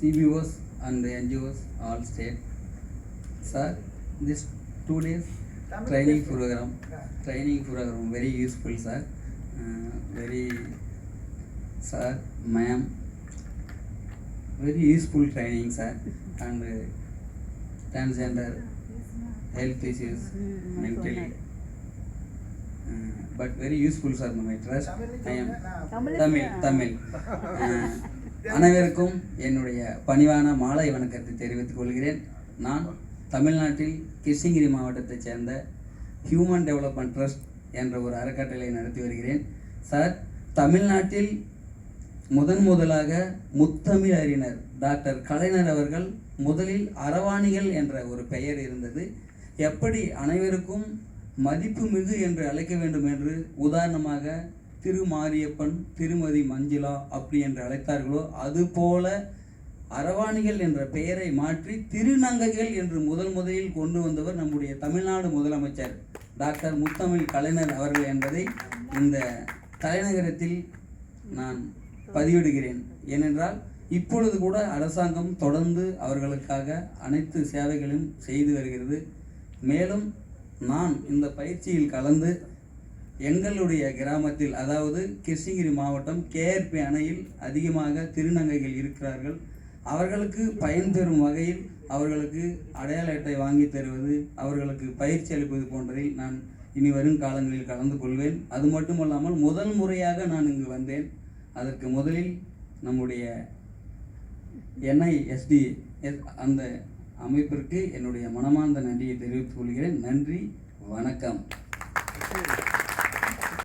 CBOs and the NGOs all state. Sir, this two days training program, training program very useful, sir. Uh, very, sir, ma'am, very useful training, sir. And uh, transgender health issues, mentally. Uh, but very useful, sir. My trust. I am Tamil. Tamil. Tamil. Uh, அனைவருக்கும் என்னுடைய பணிவான மாலை வணக்கத்தை தெரிவித்துக் கொள்கிறேன். நான் தமிழ்நாட்டில் கிருஷ்ணகிரி மாவட்டத்தைச் சேர்ந்த ஹியூமன் டெவலப்மெண்ட் ட்ரஸ்ட் என்ற ஒரு அறக்கட்டளை நடத்தி வருகிறேன். சார் தமிழ்நாட்டில் முதன் முதலாக முத்தமிழ் அறிஞர் டாக்டர் கலைஞர் அவர்கள் முதலில் அரவாணிகள் என்ற ஒரு பெயர் இருந்தது. எப்படி அனைவருக்கும் மதிப்புமிகு என்று அழைக்க வேண்டும் என்று உதாரணமாக திருமாரியப்பன் திருமதி மஞ்சுளா அப்படி என்று அழைத்தார்களோ அதுபோல அரவாணிகள் என்ற பெயரை மாற்றி திருநங்கைகள் என்று முதல் முதலில் கொண்டு வந்தவர் நம்முடைய தமிழ்நாடு முதலமைச்சர் டாக்டர் முத்தமிழ் கலைஞர் அவர்கள் என்பதை இந்த தலைநகரத்தில் நான் பதிவிடுகிறேன். ஏனென்றால் இப்பொழுது கூட அரசாங்கம் தொடர்ந்து அவர்களுக்காக அனைத்து சேவைகளையும் செய்து வருகிறது. மேலும் நான் இந்த பயிற்சியில் கலந்து எங்களுடைய கிராமத்தில் அதாவது கிருஷ்ணகிரி மாவட்டம் கேஆர்பி அணையில் அதிகமாக திருநங்கைகள் இருக்கிறார்கள். அவர்களுக்கு பயன் தரும் வகையில் அவர்களுக்கு அடையாள அட்டை வாங்கி தருவது அவர்களுக்கு பயிற்சி அளிப்பது போன்றதில் நான் இனி வரும் காலங்களில் கலந்து கொள்வேன். அது மட்டுமல்லாமல் முதல் முறையாக நான் இங்கு வந்தேன். அதற்கு முதலில் நம்முடைய என்ஐஎஸ்டி அந்த அமைப்பிற்கு என்னுடைய மனமார்ந்த நன்றியை தெரிவித்துக் கொள்கிறேன். நன்றி வணக்கம்.